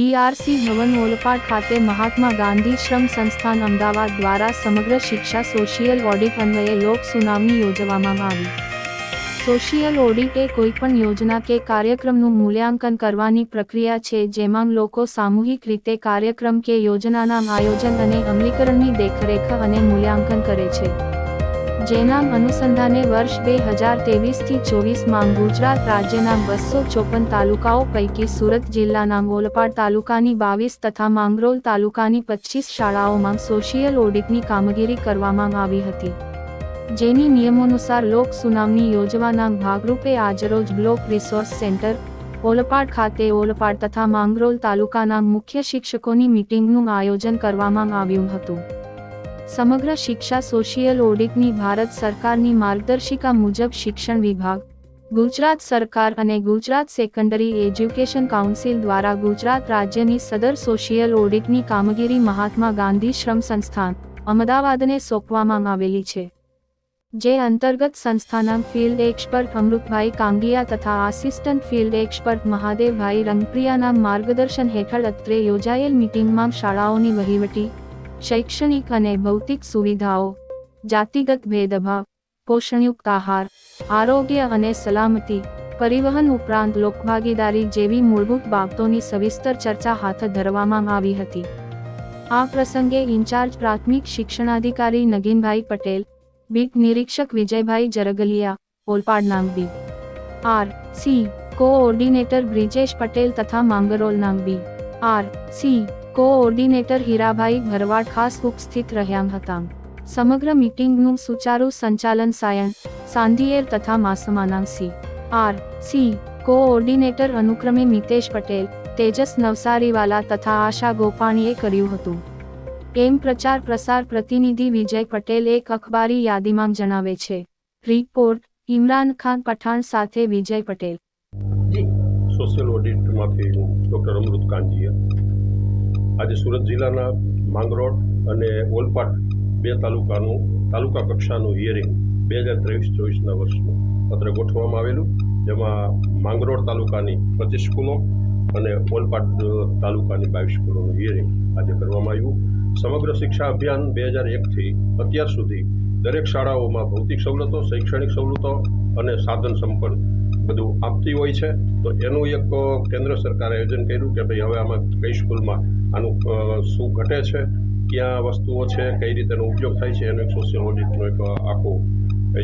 BRC ભવન ઓલપાડ ખાતે મહાત્મા ગાંધી શ્રમ સંસ્થાન અમદાવાદ દ્વારા સમગ્ર શિક્ષા સોશિયલ ઓડિટ અન્વયે લોક સુનાવણી યોજવામાં આવી. સોશિયલ ઓડિટ એ કોઈપણ યોજના કે કાર્યક્રમનું મૂલ્યાંકન કરવાની પ્રક્રિયા છે જેમાં લોકો સામૂહિક રીતે કાર્યક્રમ કે યોજનાના આયોજન અને અમલીકરણની દેખરેખ અને મૂલ્યાંકન કરે છે. જેના અનુસંધાને વર્ષ બે હજાર તેવીસથી ચોવીસમાં ગુજરાત રાજ્યના બસો ચોપન તાલુકાઓ પૈકી સુરત જિલ્લાના ઓલપાડ તાલુકાની બાવીસ તથા માંગરોલ તાલુકાની પચીસ શાળાઓમાં સોશિયલ ઓડિટની કામગીરી કરવામાં આવી હતી. જેની નિયમોનુસાર લોક સુનાવણી યોજવાના ભાગરૂપે આજરોજ બ્લોક રિસોર્સ સેન્ટર, ઓલપાડ ખાતે ઓલપાડ તથા માંગરોલ તાલુકાના મુખ્ય શિક્ષકોની મીટિંગનું આયોજન કરવામાં આવ્યું હતું. સમગ્ર શિક્ષા સોશિયલ ઓડિટની ભારત સરકારની માર્ગદર્શિકા મુજબ શિક્ષણ વિભાગ, ગુજરાત સરકાર અને ગુજરાત સેકન્ડરી એજ્યુકેશન કાઉન્સિલ દ્વારા ગુજરાત રાજ્યની સદર સોશિયલ ઓડિટની કામગીરી મહાત્મા ગાંધી શ્રમ સંસ્થાન, અમદાવાદને સોંપવામાં આવેલી છે. જે અંતર્ગત સંસ્થાના ફિલ્ડ એક્સપર્ટ અમૃતભાઈ કાંગિયા તથા આસિસ્ટન્ટ ફિલ્ડ એક્સપર્ટ મહાદેવભાઈ રંગપ્રિયાના માર્ગદર્શન હેઠળ અત્રે યોજાયેલ મીટિંગમાં શાળાઓની વહીવટી શૈક્ષણિક અને ભૌતિક સુવિધાઓ, જાતિગત ભેદભાવ, પોષણયુક્ત આહાર, આરોગ્ય અને સલામતી પરિવહન ઉપરાંત લોકભાગીદારી જેવી મૂળભૂત બાબતોની સવિસ્તર ચર્ચા હાથ ધરવામાં આવી હતી. આ પ્રસંગે ઇન્ચાર્જ પ્રાથમિક શિક્ષણાધિકારી નગીનભાઈ પટેલ, બીટ નિરીક્ષક Vijaybhai Jargaliya, Olpad નાંગબી, R C, coordinator Brijesh Patel તથા Mangrol નાંગબી, R C coordinator Hirabhai Bharwad ખાસ ઉપસ્થિત રહ્યા હતા. સમગ્ર મીટિંગનું સુચારુ સંચાલન સાયણ, સાંધિયેર તથા માસમાનાંસી આર. સી. કોઓર્ડિનેટર અનુક્રમે મિતેશ પટેલ, તેજસ નવસારીવાલા તથા આશા ગોપાણીએ કર્યું હતું. એમ પ્રચાર પ્રસાર પ્રતિનિધિ વિજય પટેલ એક અખબારી યાદીમાં જણાવે છે. રિપોર્ટ, ઇમરાન ખાન પઠાણ સાથે વિજય પટેલ. સોશિયલ ઓડિટમાંથી હું ડૉક્ટર અમૃત કાંજીયા આજે સુરત જિલ્લાના માંગરોળ અને ઓલપાટ બે તાલુકાનું, તાલુકા કક્ષાનું હિયરિંગ બે હજાર ત્રેવીસ, ચોવીસના વર્ષનું પત્ર ગોઠવવામાં આવેલું, જેમાં માંગરોળ તાલુકાની પચીસ સ્કૂલો અને ઓલપાટ તાલુકાની બાવીસ સ્કૂલોનું હિયરિંગ આજે કરવામાં આવ્યું. સમગ્ર શિક્ષા અભિયાન બે હજાર એકથી અત્યાર સુધી દરેક શાળાઓમાં ભૌતિક સવલતો, શૈક્ષણિક સવલતો અને સાધન સંપન્ન બધું આપતી હોય છે, તો એનું એક કેન્દ્ર સરકારે આયોજન કર્યું કે ભાઈ હવે આમાં કઈ સ્કૂલમાં આનું શું ઘટે છે, ક્યાં વસ્તુઓ છે, કઈ રીતે એનો ઉપયોગ થાય છે, એનો એક સોશિયલ એક આખો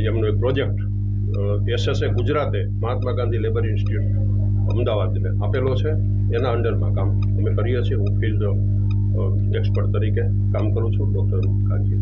એમનો એક પ્રોજેક્ટ એસએસએ ગુજરાતે મહાત્મા ગાંધી લેબર ઇન્સ્ટિટ્યૂટ અમદાવાદને આપેલો છે, એના અંડરમાં કામ અમે કરીએ છીએ. હું ફિલ્ડ એક્સપર્ટ તરીકે કામ કરું છું ડૉક્ટર કાંજી